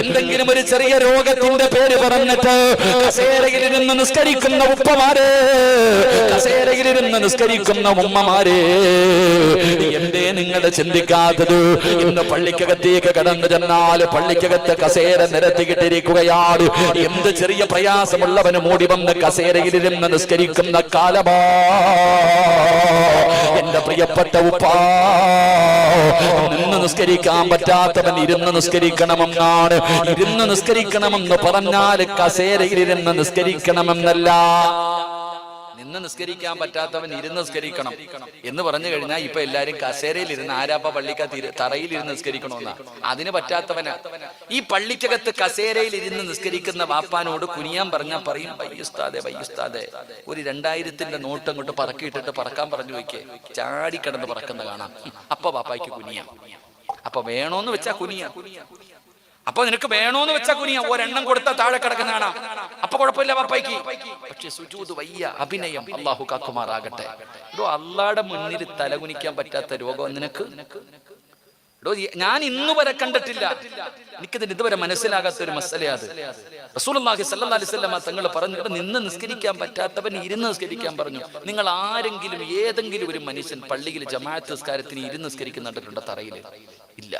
എന്തെങ്കിലും ഒരു ചെറിയ രോഗത്തിന്റെ പേര് പറഞ്ഞിട്ട് കസേരയിൽ നിന്ന് നിസ്കരിക്കുന്ന ഉപ്പമാര് കസേരയിൽ ഇരുന്ന് നിസ്കരിക്കുന്ന ഉമ്മമാര് എന്തേ നിങ്ങൾ ചിന്തിക്കാത്തത്? ഇന്ന് പള്ളിക്കകത്തേക്ക് കടന്നു ചെന്നാൽ പള്ളിക്കകത്ത് കസേര നിരത്തിക്കിട്ടിരിക്കുകയാണ് എന്ത് ചെറിയ പ്രയാസമുള്ളവന് മൂടി വന്ന് കസേരയിൽ നിന്ന് നിസ്കരിക്കുന്ന കാലമാ. എന്റെ പ്രിയപ്പെട്ട ഉപ്പാ നിസ്കരിക്കാൻ പറ്റാത്തവൻ ഇരുന്ന് നിസ്കരിക്കണമെന്നാണ്. ഇരുന്ന് നിസ്കരിക്കണമെന്ന് പറഞ്ഞാൽ കസേരയിലിരുന്ന് നിസ്കരിക്കണമെന്നല്ല. നിസ്കരിക്കാൻ പറ്റാത്തവൻ ഇരുന്ന് നിസ്കരിക്കണം എന്ന് പറഞ്ഞു കഴിഞ്ഞാൽ ഇപ്പൊ എല്ലാരും കസേരയിൽ ഇരുന്ന് ആരാപ്പ പള്ളിക്ക തറയിൽ ഇരുന്ന് നിസ്കരിക്കണമെന്നാ അതിന് പറ്റാത്തവനാ. ഈ പള്ളിക്കകത്ത് കസേരയിൽ ഇരുന്ന് നിസ്കരിക്കുന്ന വാപ്പാനോട് കുനിയാൻ പറഞ്ഞാൽ പറയും വയ്യുസ്താതെ വയ്യുസ്താതെ ഒരു രണ്ടായിരത്തിന്റെ നോട്ട് അങ്ങോട്ട് പറക്കിയിട്ടിട്ട് പറക്കാൻ പറഞ്ഞു വയ്ക്കേ. ചാടി കിടന്ന് പറക്കുന്ന കാണാം. അപ്പൊ വാപ്പായ്ക്ക് കുനിയാ. അപ്പൊ വേണോന്ന് വെച്ചാ കുനിയാ. അപ്പൊ നിനക്ക് വേണോന്ന് വെച്ചാ കുനിയാ. ഒരെണ്ണം കൊടുത്താൽ താഴെ കിടക്കുന്ന കാണാം. കുഴപ്പമില്ല പപ്പയ്ക്ക് പക്ഷെ സുജൂത് വയ്യ അഭിനയം അള്ളാഹു കാക്കുമാറാകട്ടെ. എടോ അള്ളാടെ മുന്നിൽ തലകുനിക്കാൻ പറ്റാത്ത രോഗം നിനക്ക്? ഞാൻ ഇന്നു വരെ കണ്ടിട്ടില്ല. എനിക്കിതിന് ഇതുവരെ മനസ്സിലാകാത്ത ഒരു മസലയാത് റസൂലുള്ളാഹി സ്വല്ലല്ലാഹി അലൈഹി വസല്ലമ തങ്ങൾ പറഞ്ഞു "ഇവിടെ നിന്ന് നിസ്കരിക്കാൻ പറ്റാത്തവൻ ഇരുന്ന് നിസ്കരിക്കാൻ പറഞ്ഞു. നിങ്ങൾ ആരെങ്കിലും ഏതെങ്കിലും ഒരു മനുഷ്യൻ പള്ളിയിൽ ജമാഅത്ത് നിസ്കാരത്തിന് ഇരുന്ന് നിസ്കരിക്കുന്നുണ്ടോ തറയിൽ? ഇല്ല.